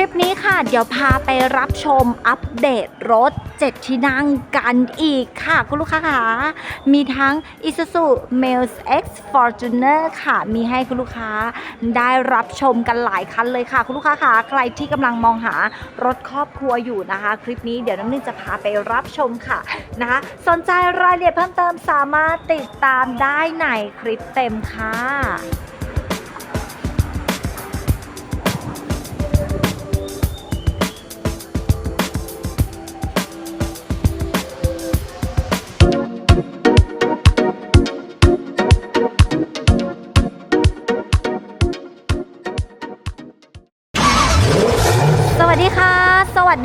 ลิปนี้ค่ะ เดี๋ยวพาไปรับชมอัปเดตรถ 7 ที่นั่งกันอีกค่ะ คุณลูกค้าค่ะมีทั้ง Isuzu m a l s X Fortuner ค่ะ มีให้คุณลูกค้าได้รับชมกันหลายคันเลยค่ะ คุณลูกค้าค่ะใครที่กำลังมองหารถครอบครัวอยู่นะคะ คลิปนี้เดี๋ยวน้ำนึ่งจะพาไปรับชมค่ะนะคะ สนใจรายละเอียดเพิ่มเติมสามารถติดตามได้ในคลิปเต็มค่ะ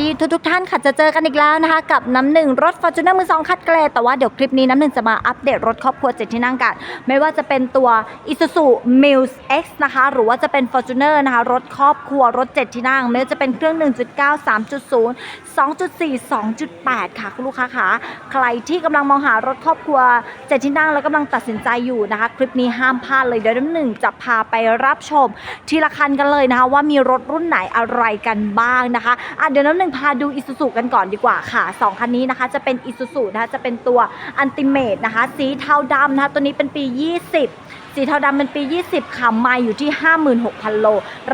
ดีทุกทุกท่านค่ะจะเจอกันอีกแล้วนะคะ กับน้ำหนึ่งรถ f o r t u n e r มือสองคัดเกรดแต่ว่าเดี๋ยวคลิปนี้น้ำหนึ่งจะมาอัปเดตรถครอบครัวเจ็ดที่นั่งกัน ไม่ว่าจะเป็นตัว Isuzu m i l s X นะคะ หรือว่าจะเป็น Fortuner นะคะ รถครอบครัวรถ7ที่นั่ง ไม่ว่าจะเป็นเครื่อง 1.9 3.0 2.4 2.8 ค่ะ คุณลูกค้าคะใครที่กำลังมองหารถครอบครัว7ที่นั่งแล้วกำลังตัดสินใจอยู่นะคะ คลิปนี้ห้ามพลาดเลยเดี๋ยวน้ำหนึ่งจะพาไปรับชม ทีละคันกันเลยนะคะว่ามีรถรุ่นไหนอะไรกันบ้างนะคะอะเดี๋ยวน้ำหนึ่งพาดูอิซูซูกันก่อนดีกว่าค่ะสองคันนี้นะคะจะเป็นอิซูซูนะคะจะเป็นตัวอันติเมตนะคะ สีเทาดำนะคะ ตัวนี้เป็นปี 20สีเทาดำเป็นปี 20ค่ะไม่อยู่ที่ 56,000 โล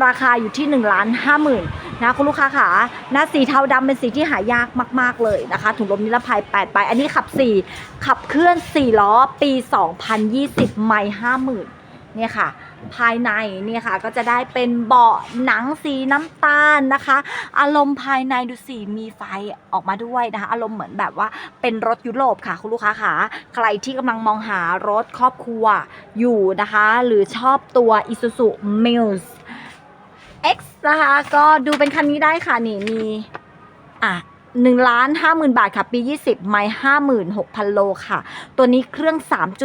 ราคาอยู่ที่ 1 ล้าน50,000นะคุณลูกค้าค่ะนะสีเทาดำเป็นสีที่หายากมาก ๆ เลยนะคะ ถุงลมนิรภัย8ไปอันนี้ขับ 4 ขับเคลื่อน 4 ล้อ ปี 2020 ไม่50,000เนี่ยค่ะ ภายในเนี่ยค่ะก็จะได้เป็นเบาะหนังสีน้ำตาลนะคะ อารมณ์ภายในดูสิมีไฟออกมาด้วยนะคะ อารมณ์เหมือนแบบว่าเป็นรถยุโรปค่ะคุณลูกค้าค่ะใครที่กำลังมองหารถครอบครัวอยู่นะคะ หรือชอบตัว Isuzu m i l s X นะคะ ก็ดูเป็นคันนี้ได้ค่ะนี่มีอะหนึ่งล้านห้าหมื่นบาทค่ะ ปี 20 ไม่ห้าหมื่นหกพันโลค่ะ ตัวนี้เครื่อง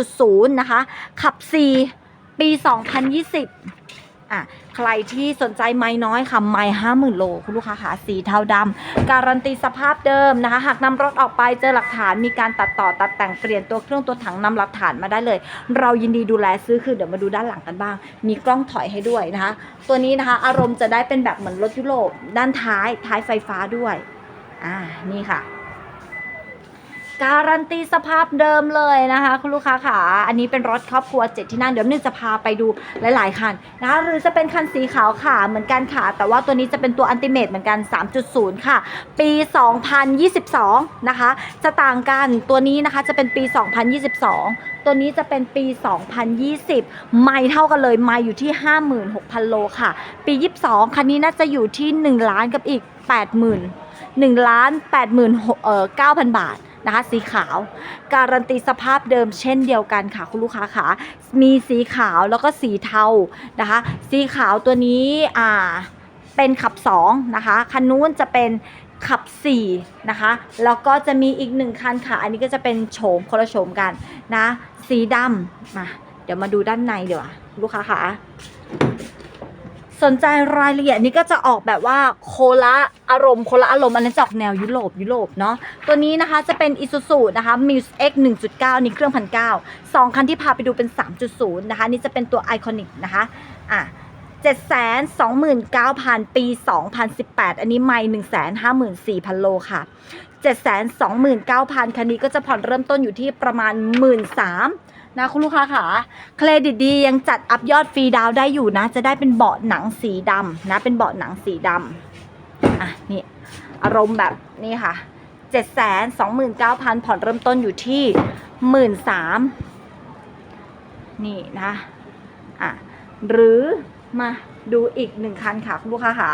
3.0 นะคะ ขับ 4 ปี 2020อะใครที่สนใจไม้น้อยค่ะไม้ห้าหมื่นโลคุณลูกค้าหาสีเทาดำการันตีสภาพเดิมนะคะ หากนำรถออกไปเจอหลักฐานมีการตัดต่อตัดแต่งเปลี่ยนตัวเครื่องตัวถังนำหลักฐานมาได้เลย เรายินดีดูแลซื้อคือเดี๋ยวมาดูด้านหลังกันบ้าง มีกล้องถอยให้ด้วยนะคะ ตัวนี้นะคะอารมณ์จะได้เป็นแบบเหมือนรถยุโรปด้านท้ายท้ายไฟฟ้าด้วยอ่านี่ค่ะ การันตีสภาพเดิมเลยนะคะ คุณลูกค้าค่ะอันนี้เป็นรถครอบครัวเจ็ดที่นั่งเดี๋ยวนึ่งจะพาไปดูหลายๆคันนะคะหรือจะเป็นคันสีขาวค่ะเหมือนกันค่ะ แต่ว่าตัวนี้จะเป็นตัวอันติเมตเหมือนกัน 3.0 ค่ะ ปี 2022 นะคะ จะต่างกันตัวนี้นะคะจะเป็นปี 2022ตัวนี้จะเป็นปี 2020 ไม่เท่ากันเลย ไม่อยู่ที่ 56,000 โลค่ะ ปี 22 คันนี้น่าจะอยู่ที่ 1 ล้านกับอีก 80,000 1ล้าน80,000เอ่อ9,000 บาท นะคะสีขาว การันตีสภาพเดิมเช่นเดียวกันค่ะคุณลูกค้าค่ะมีสีขาวแล้วก็สีเทานะคะ สีขาวตัวนี้อ่าเป็นขับ2นะคะคันนู้นจะเป็นขับ4นะคะแล้วก็จะมีอีกหนึ่งคันค่ะ อันนี้ก็จะเป็นโฉมคนละโฉมกันนะ สีดำมาเดี๋ยวมาดูด้านในเดี๋ยวาลูกค้าค่ะ สนใจรายละเอียดนี้ก็จะออกแบบว่าโคละอารมณ์โคละอารมณ์อันนั้นจะออกแนวยุโรปยุโรปเนาะตัวนี้นะคะจะเป็น Isuzu นะคะ m u s X 1.9 นี่เครื่องพันเก้าสองคันที่พาไปดูเป็น 3.0 นะคะ นี่จะเป็นตัว Iconic นะคะอะ729,000 ปี 2018 อันนี้ไม่154,000 โลค่ะ 729,000 คันนี้ก็จะผ่อนเริ่มต้นอยู่ที่ประมาณ 13,000 นะคุณลูกค้าค่ะเครดิตดียังจัดอัพยอดฟรีดาวได้อยู่นะ จะได้เป็นเบาะหนังสีดำนะเป็นเบาะหนังสีดำอะนี่อารมณ์แบบนี่ค่ะ7 2 9 0 0 0ผ่อนเริ่มต้นอยู่ที่13,000นี่นะอะหรือมาดูอีกหนึ่งคันค่ะคุณลูกค้าค่ะ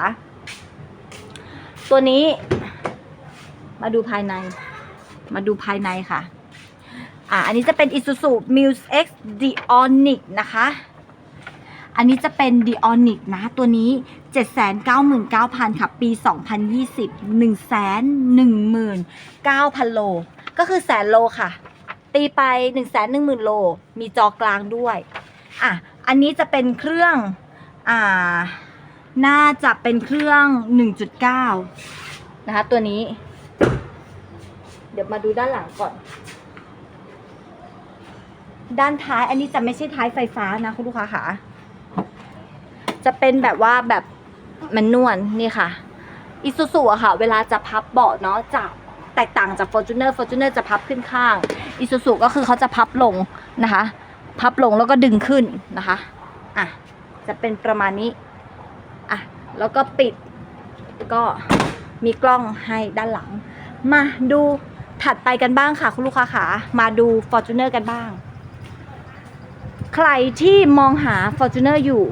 ตัวนี้มาดูภายใน มาดูภายในค่ะ อะอันนี้จะเป็น Isuzu Muse X Dionic นะคะ อันนี้จะเป็น Dionic นะ ตัวนี้ 799,000 ค่ะ ปี 2020 119,000 โล ก็คือแสนโลค่ะ ตีไป 110,000 โล มีจอกลางด้วย อะ อันนี้จะเป็นเครื่อง อ่า น่าจะเป็นเครื่อง 1.9 นะคะ ตัวนี้ เดี๋ยวมาดูด้านหลังก่อน ด้านท้ายอันนี้จะไม่ใช่ท้ายไฟฟ้านะคุณลูกค้าค่ะ จะเป็นแบบว่าแบบมันนวลนี่ค่ะอิซูซูอะค่ะ เวลาจะพับเบาะเนาะจะแตกต่างจาก Fortuner Fortuner จะพับขึ้นข้างอิซูซูก็คือเขาจะพับลงนะคะ พับลงแล้วก็ดึงขึ้นนะคะอะจะเป็นประมาณนี้อะแล้วก็ปิดก็มีกล้องให้ด้านหลัง มาดูถัดไปกันบ้างค่ะ คุณลูกค้าขามาดู Fortuner กันบ้าง ใครที่มองหา Fortuner อยู่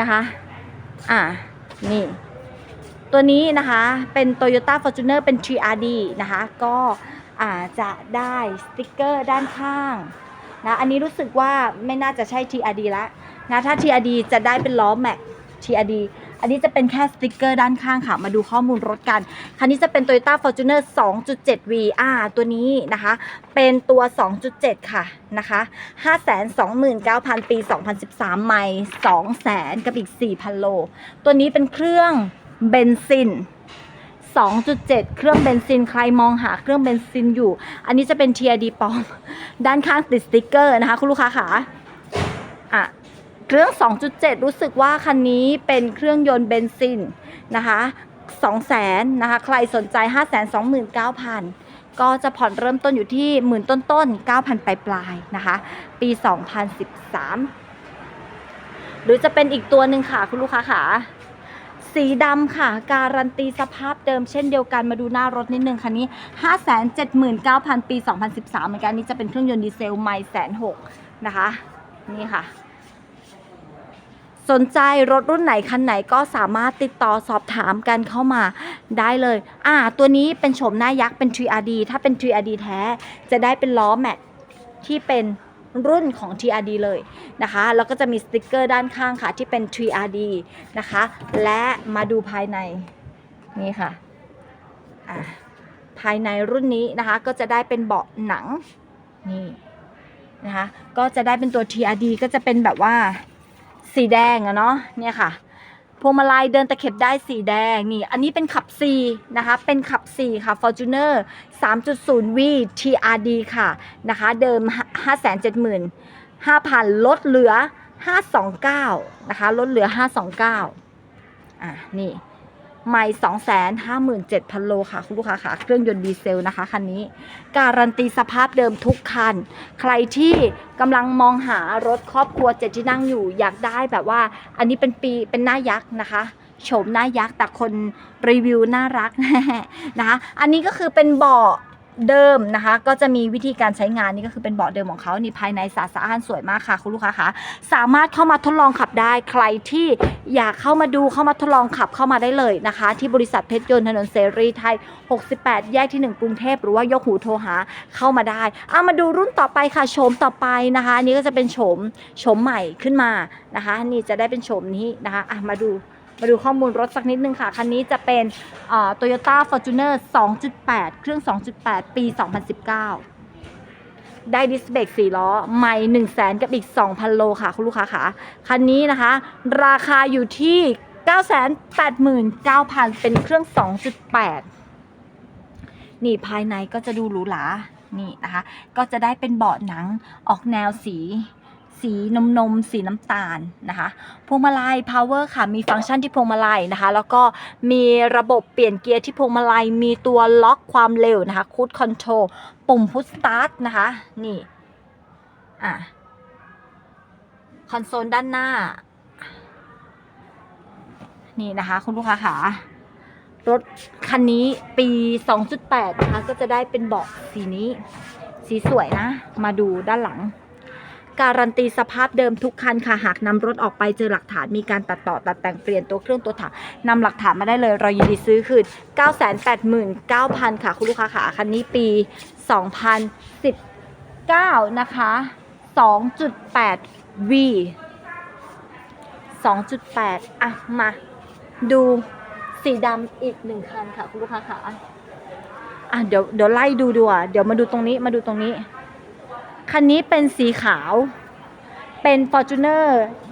นะคะ อ่า นี่ ตัวนี้นะคะเป็น Toyota Fortuner เป็น TRD นะคะ ก็อาจจะได้สติกเกอร์ด้านข้างนะอันนี้รู้สึกว่าไม่น่าจะใช่ TRD แล้วนะถ้า TRD จะได้เป็นล้อแม็ก TRD อันนี้จะเป็นแค่สติกเกอร์ด้านข้างค่ะ มาดูข้อมูลรถกัน คันนี้จะเป็น Toyota Fortuner 2.7V อ่าตัวนี้นะคะ เป็นตัว 2.7 ค่ะนะคะ529,000 ปี 2013 ไมล์200,000 กับอีก 4,000 โล ตัวนี้เป็นเครื่องเบนซิน2.7 เครื่องเบนซิน ใครมองหาเครื่องเบนซินอยู่ อันนี้จะเป็น TRD ปลอม ด้านข้างติดสติกเกอร์นะคะ คุณลูกค้าขาอะ เครื่อง 2.7 รู้สึกว่าคันนี้เป็นเครื่องยนต์เบนซินนะคะ200,000นะคะ ใครสนใจ 529,000 ก็จะผ่อนเริ่มต้นอยู่ที่หมื่นต้นๆ9,000 ปลายปลายนะคะ ปี 2013 หรือจะเป็นอีกตัวหนึ่งค่ะ คุณลูกค้าขาสีดำค่ะ การันตีสภาพเดิมเช่นเดียวกันมาดูหน้ารถนิดนึงคันนี้ 579,000 ปี 2013 เหมือนกันอันนี้จะเป็นเครื่องยนต์ดีเซลไม่แสนหกนะคะ นี่ค่ะ สนใจรถรุ่นไหนคันไหนก็สามารถติดต่อสอบถามกันเข้ามาได้เลย อ่า ตัวนี้เป็นโฉมหน้ายักษ์เป็น 3RD ถ้าเป็น 3RD แท้ จะได้เป็นล้อแม็กที่เป็นรุ่นของ TRD เลยนะคะ แล้วก็จะมีสติกเกอร์ด้านข้างค่ะที่เป็น 3RD นะคะ และมาดูภายในนี่ค่ะอ่าภายในรุ่นนี้นะคะ ก็จะได้เป็นเบาะหนังนี่นะคะ ก็จะได้เป็นตัว TRD ก็จะเป็นแบบว่า สีแดงอะเนาะเนี่ยค่ะพวงมาลัยเดินตะเข็บได้สีแดงนี่ อันนี้เป็นขับ C นะคะ เป็นขับ C ค่ะ Fortuner 3.0V TRD ค่ะนะคะ เดิม 575,000 5,000ลดเหลือ 529 นะคะ ลดเหลือ 529 อะ นี่ ไม่257,000โลค่ะ คุณลูกค้าค่ะ เครื่องยนต์ดีเซลนะคะคันนี้ การันตีสภาพเดิมทุกคัน ใครที่กำลังมองหารถครอบครัวเจ็ดที่นั่งอยู่อยากได้แบบว่า อันนี้เป็นปีเป็นหน้ายักษ์นะคะโฉมหน้ายักษ์แต่คนรีวิวน่ารักนะคะ อันนี้ก็คือเป็นเบาะ เดิมนะคะ ก็จะมีวิธีการใช้งานนี่ก็คือเป็นเบาะเดิมของเขานี่ภายในสะอาดสะอ้านสวยมากค่ะ คุณลูกค้าคะสามารถเข้ามาทดลองขับได้ใครที่อยากเข้ามาดูเข้ามาทดลองขับเข้ามาได้เลยนะคะ ที่บริษัทเพชรยนต์ถนนเสรีไทย 68 แยกที่ 1 กรุงเทพหรือว่ายกหูโทรหาเข้ามาได้เอามาดูรุ่นต่อไปค่ะโฉมต่อไปนะคะอันนี้ก็จะเป็นโฉมโฉมใหม่ขึ้นมานะคะ นี่จะได้เป็นโฉมนี้นะคะอะมาดู มาดูข้อมูลรถสักนิดนึงค่ะ คันนี้จะเป็นโตโยต้าฟอร์จูเนอร์2.8 เครื่อง 2.8 ปี 2019 ได้ดิสเบรก4ล้อไม่1 0 0 0 0แสนกับอีก 2,000 โลค่ะ คุณลูกค้าค่ะ คันนี้นะคะ ราคาอยู่ที่ 989,000 เป็นเครื่อง 2.8 นี่ภายในก็จะดูหรูหรานี่นะคะ ก็จะได้เป็นเบาะหนังออกแนวสี สีนมนมสีน้ำตาลนะคะ พวงมาลัย power ค่ะ มีฟังก์ชันที่พวงมาลัยนะคะ แล้วก็มีระบบเปลี่ยนเกียร์ที่พวงมาลัย มีตัวล็อกความเร็วนะคะคูดคอนโทรลปุ่มพุชสตาร์ทนะคะ นี่ อะ คอนโซลด้านหน้า นี่นะคะ คุณลูกค้าค่ะรถคันนี้ปี 2.8 นะคะ ก็จะได้เป็นเบาะสีนี้ สีสวยนะ มาดูด้านหลัง การันตีสภาพเดิมทุกคันค่ะหากนำรถออกไปเจอหลักฐานมีการตัดต่อตัดแต่งเปลี่ยนตัวเครื่องตัวถังนำหลักฐานมาได้เลยเรายินดีซื้อคืน 989,000 ค่ะคุณลูกค้าค่ะคันนี้ปี 2019 นะคะ 2.8V 2.8 อะ มา ดูสีดำอีกหนึ่งคันค่ะ คุณลูกค้าค่ะ อะ เดี๋ยวเดี๋ยวไล่ดูดีกว่าเดี๋ยวมาดูตรงนี้มาดูตรงนี้ คันนี้เป็นสีขาว เป็น Fortuner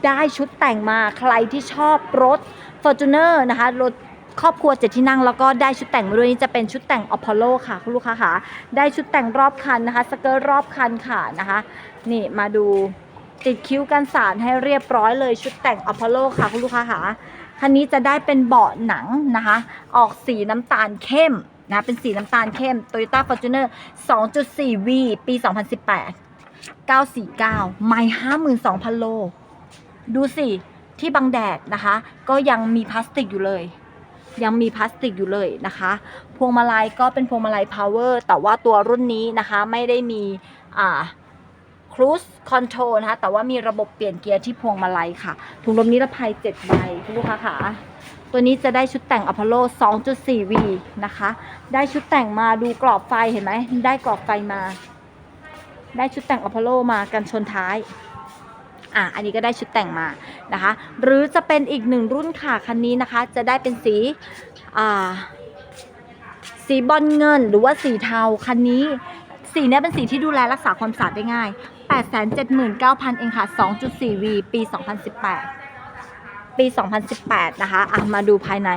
ได้ชุดแต่งมาใครที่ชอบรถ Fortuner นะคะ รถครอบครัวเจ็ดที่นั่งแล้วก็ได้ชุดแต่งมาด้วยนี่จะเป็นชุดแต่ง Apollo ค่ะคุณลูกค้าค่ะ ได้ชุดแต่งรอบคันนะคะ สเกิร์ตรอบคันค่ะนะคะ นี่มาดูติดคิ้วกันสารให้เรียบร้อยเลยชุดแต่ง Apollo ค่ะคุณลูกค้าค่ะคันนี้จะได้เป็นเบาะหนังนะคะ ออกสีน้ำตาลเข้มนะเป็นสีน้ำตาลเข้ม Toyota Fortuner 2.4V ปี 2018 949 ไม่52,000 โล ดูสิ ที่บังแดดนะคะ ก็ยังมีพลาสติกอยู่เลย ยังมีพลาสติกอยู่เลยนะคะ พวงมาลัยก็เป็นพวงมาลัย power แต่ว่าตัวรุ่นนี้นะคะไม่ได้มีอ่า cruise control นะคะแต่ว่ามีระบบเปลี่ยนเกียร์ที่พวงมาลัยค่ะ ถุงลมนิรภัย7ใบคุณลูกค้าค่ะตัวนี้จะได้ชุดแต่ง Apollo 2.4V นะคะ ได้ชุดแต่งมาดูกรอบไฟเห็นไหม ได้กรอบไฟมา ได้ชุดแต่ง Apollo มากันชนท้าย อะ อันนี้ก็ได้ชุดแต่งมานะคะ หรือจะเป็นอีกหนึ่งรุ่นค่ะคันนี้นะคะ จะได้เป็นสีอ่าสีบอลเงินหรือว่าสีเทาคันนี้ สีนี้เป็นสีที่ดูแลรักษาความสะอาดได้ง่าย 879,000 เองค่ะ 2.4V ปี 2018 ปี 2018 นะคะ อะ มาดูภายใน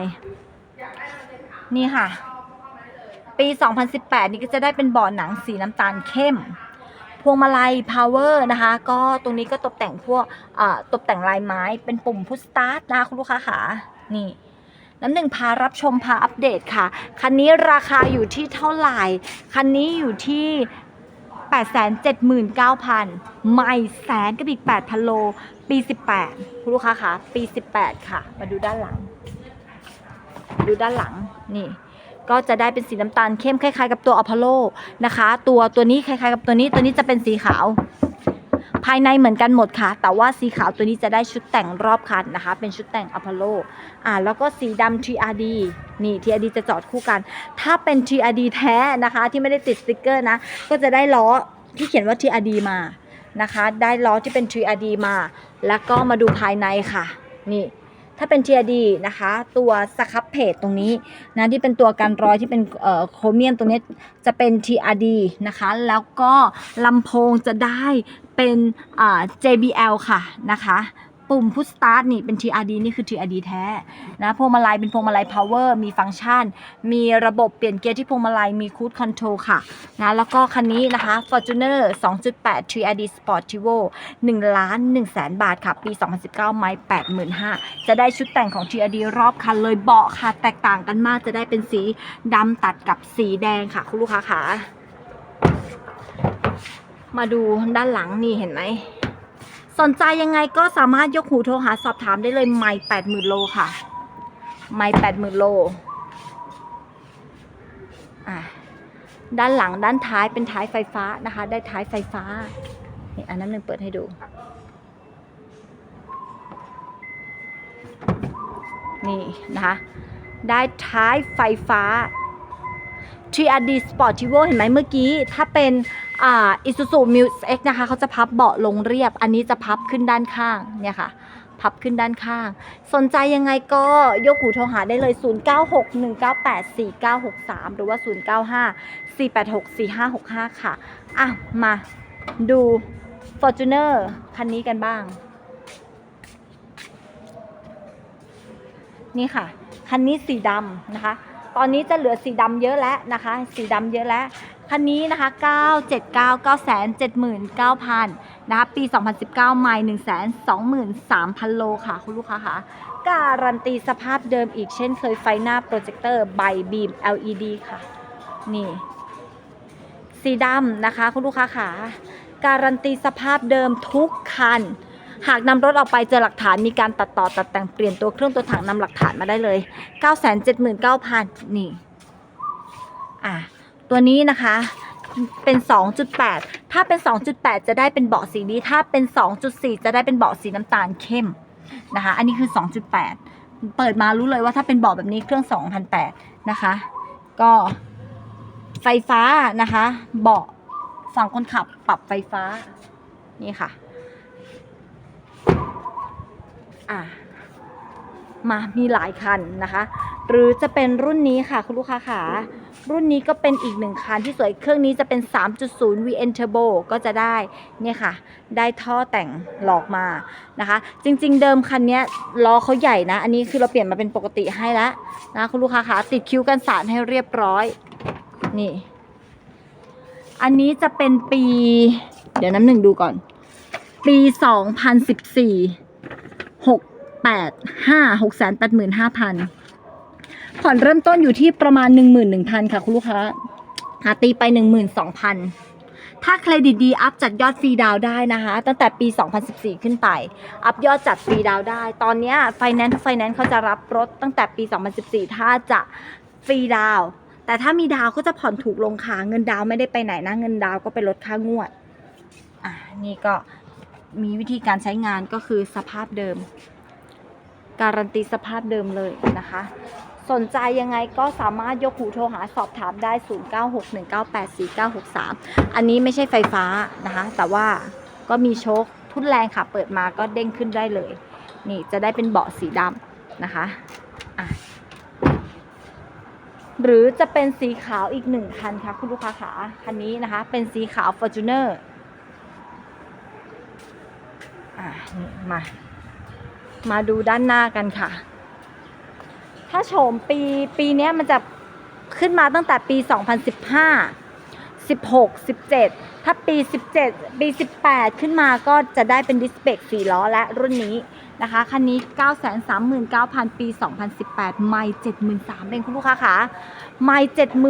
นี่ค่ะ ปี 2018 นี่ก็จะได้เป็นบาะหนังสีน้ำตาลเข้ม พวงมาลัย power นะคะ ก็ตรงนี้ก็ตกแต่งพวกตกแต่งลายไม้เป็นปุ่มพุชสตาร์ทนะคะคุณลูกค้าขานี่น้ำหนึ่งพารับชมพาอัปเดตค่ะ คันนี้ราคาอยู่ที่เท่าไหร่ คันนี้อยู่ที่ 879,000 ไม่แสนกับอีก 8,000 โล ปี 18คุณลูกค้าคะปี 18 ค่ะ มาดูด้านหลัง ดูด้านหลังนี่ ก็จะได้เป็นสีน้ำตาลเข้มคล้ายๆ กับตัวอพอลโลนะคะ ตัวตัวนี้คล้ายๆกับตัวนี้ตัวนี้จะเป็นสีขาว ภายในเหมือนกันหมดค่ะ แต่ว่าสีขาวตัวนี้จะได้ชุดแต่งรอบคันนะคะ เป็นชุดแต่งอพอลโลอ่าแล้วก็สีดำ TRD นี่ TRD จะจอดคู่กัน ถ้าเป็น TRD แท้นะคะ ที่ไม่ได้ติดสติกเกอร์นะ ก็จะได้ล้อที่เขียนว่า TRD มานะคะ ได้ล้อที่เป็น TRD มา แล้วก็มาดูภายในค่ะ นี่ ถ้าเป็น TRD นะคะ ตัวสครับเพจตรงนี้นะที่เป็นตัวกันรอยที่เป็นเอ่อโครเมียมตรงนี้จะเป็น TRD นะคะ แล้วก็ลำโพงจะได้เป็น JBL ค่ะนะคะ ปุ่มพุชสตาร์ทนี่เป็น TRD นี่คือ TRD แท้นะพวงมาลัยเป็นพวงมาลัย power มีฟังก์ชัน มีระบบเปลี่ยนเกียร์ที่พวงมาลัยมี cruise control ค่ะนะแล้วก็คันนี้นะคะ Fortuner 2.8 TRD Sportivo 1ล้าน1แสนบาทค่ะ ปี 2019 ไม้85,000 จะได้ชุดแต่งของ TRD รอบคันเลยเบาะค่ะ แตกต่างกันมากจะได้เป็นสีดำตัดกับสีแดงค่ะ คุณลูกค้าค่ะมาดูด้านหลังนี่เห็นไหม สนใจยังไงก็สามารถยกหูโทรหาสอบถามได้เลยไม่แปดหมื่นโลค่ะ ไม่แปดหมื่นโลอะด้านหลังด้านท้ายเป็นท้ายไฟฟ้านะคะ ได้ท้ายไฟฟ้านี่อันนั้นหนึ่งเปิดให้ดู นี่นะคะ ได้ท้ายไฟฟ้า TRD Sportivo เห็นไหมเมื่อกี้ ถ้าเป็น อ่า Isuzu Muse X นะคะเขาจะพับเบาะลงเรียบ อันนี้จะพับขึ้นด้านข้างเนี่ยค่ะ พับขึ้นด้านข้าง สนใจยังไงก็ยกหูโทรหาได้เลย 0961984963 หรือว่า 0954864565 ค่ะ อะ มาดู Fortuner คันนี้กันบ้าง นี่ค่ะ คันนี้สีดำนะคะ ตอนนี้จะเหลือสีดำเยอะแล้วนะคะ สีดำเยอะแล้ว คันนี้นะคะ 979 979,000นะคะปี 2019ไมล์123,000 โลค่ะ คุณลูกค้าคะการันตีสภาพเดิมอีกเช่นเคยไฟหน้าโปรเจคเตอร์ใบบีม LED ค่ะ นี่ สีดำนะคะ คุณลูกค้าค่ะการันตีสภาพเดิมทุกคัน หากนำรถออกไปเจอหลักฐานมีการตัดต่อตัดแต่งเปลี่ยนตัวเครื่องตัวถังนำหลักฐานมาได้เลย 979,000 นี่ อะ ตัวนี้นะคะเป็น 2.8 ถ้าเป็น 2.8 จะได้เป็นเบาะสีนี้ ถ้าเป็น 2.4 จะได้เป็นเบาะสีน้ำตาลเข้มนะคะ อันนี้คือ 2.8 เปิดมารู้เลยว่าถ้าเป็นเบาะแบบนี้เครื่อง 2,008นะคะ ก็ไฟฟ้านะคะ เบาะฝั่งคนขับปรับไฟฟ้า นี่ค่ะ อะมามีหลายคันนะคะ หรือจะเป็นรุ่นนี้ค่ะ คุณลูกค้าขา รุ่นนี้ก็เป็นอีกหนึ่งคันที่สวยเครื่องนี้จะเป็น 3.0 VN Turbo ก็จะได้เนี่ยค่ะ ได้ท่อแต่งหลอกมานะคะ จริง ๆ เดิมคันนี้ล้อเขาใหญ่นะ อันนี้คือเราเปลี่ยนมาเป็นปกติให้แล้วนะคุณลูกค้าคะติดคิ้วกันสารให้เรียบร้อย นี่ อันนี้จะเป็นปี เดี๋ยวน้ำหนึ่งดูก่อน ปี 2014 6 8 5 6 8 5 0 0 0 ผ่อนเริ่มต้นอยู่ที่ประมาณหนึ่งหมื่นหนึ่งพันค่ะคุณลูกค้าหาตีไปหนึ่งหมื่นสองพันถ้าเครดิตดีอัพจัดยอดฟรีดาวได้นะคะ ตั้งแต่ปี 2014 ขึ้นไป อัพยอดจัดฟรีดาวได้ ตอนนี้ไฟแนนซ์ไฟแนนซ์เขาจะรับรถตั้งแต่ปี 2014 ถ้าจะฟรีดาว แต่ถ้ามีดาวก็จะผ่อนถูกลงค่ะเงินดาวไม่ได้ไปไหนนะ เงินดาวก็ไปลดค่างวด อะนี่ก็มีวิธีการใช้งานก็คือสภาพเดิม การันตีสภาพเดิมเลยนะคะ สนใจยังไงก็สามารถยกหูโทรหาสอบถามได้ 0961984963 อันนี้ไม่ใช่ไฟฟ้านะคะ แต่ว่าก็มีโชคทุนแรงค่ะ เปิดมาก็เด้งขึ้นได้เลย นี่จะได้เป็นเบาะสีดำนะคะะหรือจะเป็นสีขาวอีกหนึ่งคันค่ะคุณลูกค้าขาคันนี้นะคะ เป็นสีขาว Fortuner อะนี่มา มาดูด้านหน้ากันค่ะ ถ้าโฉมปีปีนี้มันจะขึ้นมาตั้งแต่ปี 2015 16 17 ถ้าปี 17 ปี 18 ขึ้นมาก็จะได้เป็นดิสเบรก4ล้อและรุ่นนี้นะคะ คันนี้ 939,000 ปี 2018 ไม่ 73,000เป็นคุณลูกค้าคะไม่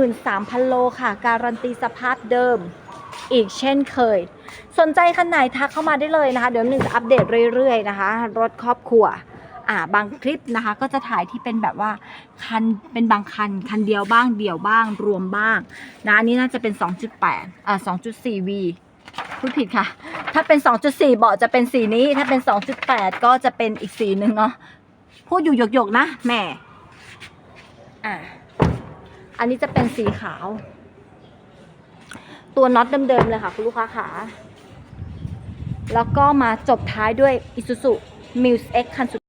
73,000 โลค่ะ การันตีสภาพเดิมอีกเช่นเคย สนใจคันไหนทักเข้ามาได้เลยนะคะ เดี๋ยวหนึ่งจะอัปเดตเรื่อยๆนะคะ รถครอบครัว อ่าบางคลิปนะคะ ก็จะถ่ายที่เป็นแบบว่าคันเป็นบางคันคันเดียวบ้างเดี่ยวบ้างรวมบ้างนะอันนี้น่าจะเป็น 2.8อ่า 2.4V พูดผิดค่ะ ถ้าเป็น 2.4 เบาะจะเป็นสีนี้ ถ้าเป็น 2.8 ก็จะเป็นอีกสีหนึ่งเนาะพูดอยู่หยกๆนะแหม่อ่าอันนี้จะเป็นสีขาว ตัวน็อตเดิมๆเลยค่ะ คุณลูกค้าขาแล้วก็มาจบท้ายด้วย Isuzu Muse X คันสุด